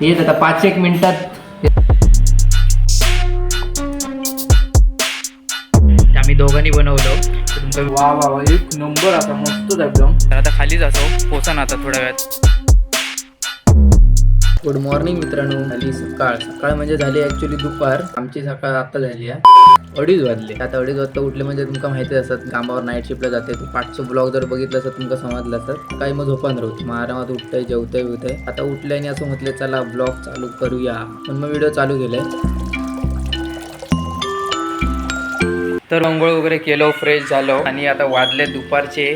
येत आता पाच एक मिनिटात. ते आम्ही दोघांनी बनवलं. तर तुमचं वा वा वा एक नंबर आता मस्तच एकदम. तर आता खालीच असो पोचा ना आता थोड्या वेळात. गुड मॉर्निंग मित्रांनो. झाली सकाळ. सकाळ म्हणजे झाली ऍक्च्युली दुपार. आमची सकाळ आता झाली आहे. अडीच वाजले. आता अडीच वाजता उठले म्हणजे तुमका माहिती असत कामावर नाईट शिफ्टला जाते. पाठचं ब्लॉग जर बघितलं असत तुमका समजलं असत काही मग झोपान राहू. मग आरामात उठतंय जेवतंय बिवतंय. आता उठले आणि असं म्हटलं चला ब्लॉग चालू करूया. पण मग व्हिडिओ चालू केलाय तर अंघोळ वगैरे केलो फ्रेश झालो. आणि आता वाजले दुपारचे.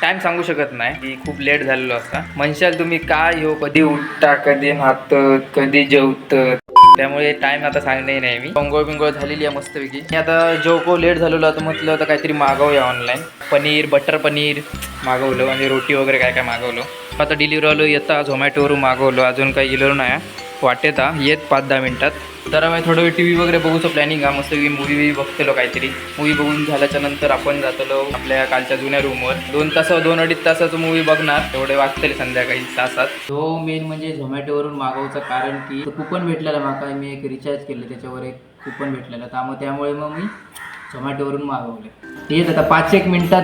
टाइम सांगू शकत नाही. की खूप लेट झालेलो असता. म्हणशाल तुम्ही काय हो कधी उठता कधी नाहत कधी जेवतात? त्यामुळे टाइम आता सांगणे नाही मी. पंगोळ बिंगोळ झालेली आहे मस्तपैकी. मी आता जेवको लेट झालेलो आता म्हटलं तर काहीतरी मागवूया ऑनलाईन पनीर बटर पनीर मागवलं आणि रोटी वगैरे काय काय मागवलं. आता डिलिव्हरी आलो येता झोमॅटोवरून मागवलं अजून काही गेलो नाही. वाटेत हा. येत पाच दहा मिनटात. तर आम्ही थोडं वेळ टी व्ही वगैरे बघूचं प्लॅनिंग हा मस्त मूवी बघतलो काहीतरी. मूवी बघून झाल्याच्यानंतर आपण जातलो आपल्या कालच्या जुन्या रूमवर दोन तास दोन अडीच तासाचं मूवी बघणार. तेवढे वाचतले संध्याकाळी तासात तो मेन म्हणजे झोमॅटोवरून मागवचं कारण की कुपन भेटलेला माका. मी एक रिचार्ज केलं त्याच्यावर एक कुपन भेटलेलं. त्यामुळे त्यामुळे मग मी झोमॅटोवरून मागवले. येत आता पाच एक मिनटात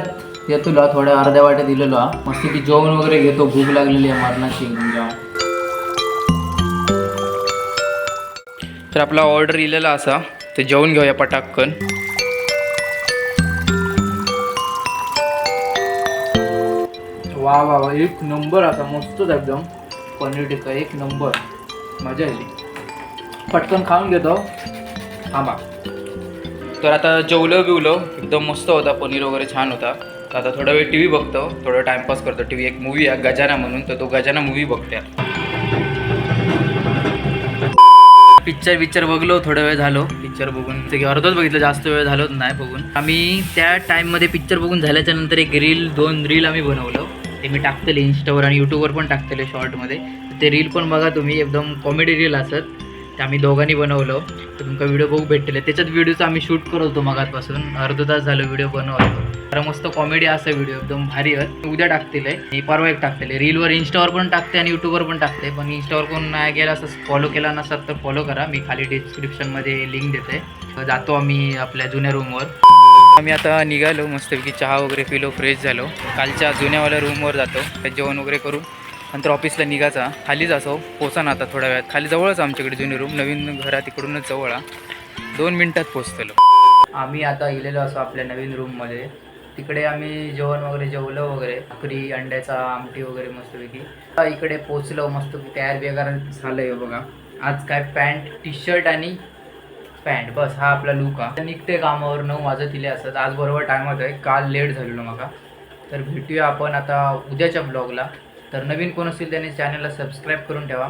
येतो तुला थोड्या अर्ध्या वाट्या दिलेलो हा. मस्त की जेवण वगैरे घेतो. भूक लागलेली आहे मरणाची. एकदम तर आपला ऑर्डर इलेला असा. ते जेवून घेऊया पटाक्कन वा वा वा. एक नंबर आता मस्तच एकदम. पनीर टिक्का एक नंबर मजा आली. पटकन खाऊन घेतो. थांबा. तर आता जेवलं बिवलं. एकदम मस्त होता. पनीर वगैरे छान होता. तर आता थोडा वेळ टी व्ही बघतो. थोडं टाइमपास करतो. टी व्ही एक मूवी आहे गजाना म्हणून. तर तो गजाना मूवी बघते पिक्चर पिक्चर बघलो थोडा वेळ झालो. पिक्चर बघून ते अर्धच बघितलं जास्त वेळ झालो नाही बघून. आम्ही त्या टाईममध्ये पिक्चर बघून झाल्याच्यानंतर एक रील दोन रील आम्ही बनवलं. ते मी टाकतले इंस्टावर आणि यूट्यूबवर पण टाकतले शॉर्टमध्ये ते रील पण बघा तुम्ही एकदम कॉमेडी रील असत. ते आम्ही दोघांनी बनवलं. तर तुमका व्हिडिओ बघू भेटले. त्याच्यात व्हिडिओचं आम्ही शूट करत होतो मगातपासून. अर्धा तास झालं व्हिडिओ बनवतो तर मस्त कॉमेडी असा व्हिडिओ एकदम भारी आहे. उद्या टाकतील आहे. परवा एक टाकलेले रीलवर इंस्टावर पण टाकते आणि यूट्यूबवर पण टाकते. पण इंस्टावर कोण नाही गेला असं फॉलो केला नसतात तर फॉलो करा. मी खाली डिस्क्रिप्शनमध्ये लिंक देते. जातो आम्ही आपल्या जुन्या रूमवर आम्ही आता निघालो. मस्तपैकी चहा वगैरे पिलो फ्रेश झालो. कालच्या जुन्यावाल्या रूमवर जातो. जेवण वगैरे करून नंतर ऑफिसला निघायचा. खालीच असो पोचा ना आता थोड्या वेळात. खाली जवळच आमच्याकडे जुनी रूम नवीन घरात इकडूनच जवळ दोन मिनटात पोचतलो आम्ही आता गेलेलो असो आपल्या नवीन रूममध्ये तिकडे आम्ही जेवण वगैरे जेवलं वगैरे. भाकरी अंड्याचा आमटी वगैरे मस्तपैकी. इकडे पोचलो मस्त तयार बियार झालंय बघा. आज काय पॅन्ट टी शर्ट आणि पॅन्ट. बस हा आपला लुक हा निघते कामावर. नऊ वाजत तिले असत आज बरोबर टायमात आहे काल लेट झालेलो मका. तर भेटूया आपण आता उद्याच्या ब्लॉगला तर नवीन कोण असेल त्याने चॅनलला सबस्क्राईब करून ठेवा.